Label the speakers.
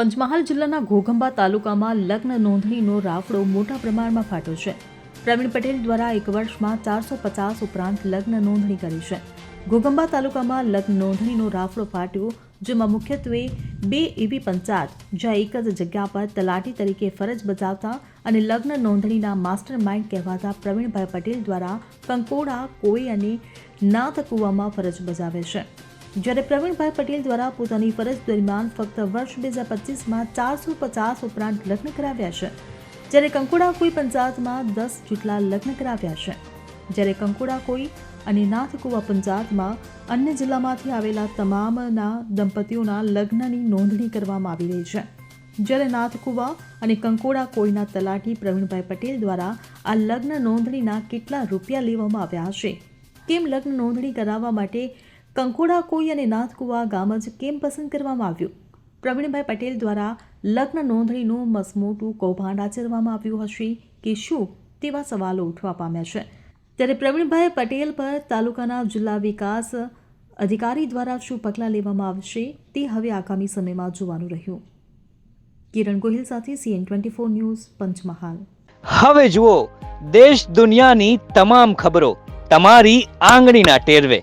Speaker 1: પંચમહાલ જિલ્લાના ઘોઘંબા તાલુકામાં લગ્ન નોંધણીનો રાફડો મોટા પ્રમાણમાં ફાટ્યો છે. પ્રવીણ પટેલ દ્વારા એક વર્ષમાં ચારસો પચાસ ઉપરાંત લગ્ન નોંધણી કરી છે. ઘોઘંબા તાલુકામાં લગ્ન નોંધણીનો રાફડો ફાટ્યો, જેમાં મુખ્યત્વે બે એવી પંચાયત જ્યાં એક જ જગ્યા પર તલાટી તરીકે ફરજ બજાવતા અને લગ્ન નોંધણીના માસ્ટર માઇન્ડ કહેવાતા પ્રવીણભાઈ પટેલ દ્વારા કંકોડા કોઈ અને નાથ કૂવામાં ફરજ બજાવે છે. જ્યારે પ્રવીણભાઈ પટેલ દ્વારા પોતાની ફરજ દરમિયાન ફક્ત વર્ષ બે હજાર પચીસમાં ચારસો પચાસ ઉપરાંત લગ્ન કરાવ્યા છે. જ્યારે કંકોડા કોઈ પંચાયતમાં દસ જેટલા લગ્ન કરાવ્યા છે. જ્યારે કંકોડા કોઈ અને નાથકુવા પંચાયતમાં અન્ય જિલ્લામાંથી આવેલા તમામના દંપતીઓના લગ્નની નોંધણી કરવામાં આવી રહી છે. જ્યારે નાથકુવા અને કંકોડા કોઈના તલાટી પ્રવીણભાઈ પટેલ દ્વારા આ લગ્ન નોંધણીના કેટલા રૂપિયા લેવામાં આવ્યા હશે? કેમ લગ્ન નોંધણી કરાવવા માટે કંકોડા, કોઈ અને નાથકુવા ગામ જ કેમ પસંદ કરવામાં આવ્યું? પ્રવીણભાઈ પટેલ દ્વારા લગ્ન નોંધણીનું મસમોટું કૌભાંડ આચરવામાં આવ્યું હશે કે શું તેવા સવાલો ઉઠવા પામ્યા છે. ત્યારે પ્રવીણભાઈ પટેલ પર તાલુકાના જિલ્લા વિકાસ અધિકારી દ્વારા શું પગલાં લેવામાં આવશે તે હવે આગામી સમયમાં જોવાનું રહ્યું. કિરણ ગોહિલ સાથે CN twenty four news, Panchmahal.
Speaker 2: હવે જુઓ, દેશ દુનિયાની તમામ ખબરો તમારી આંગળીના ટેરવે.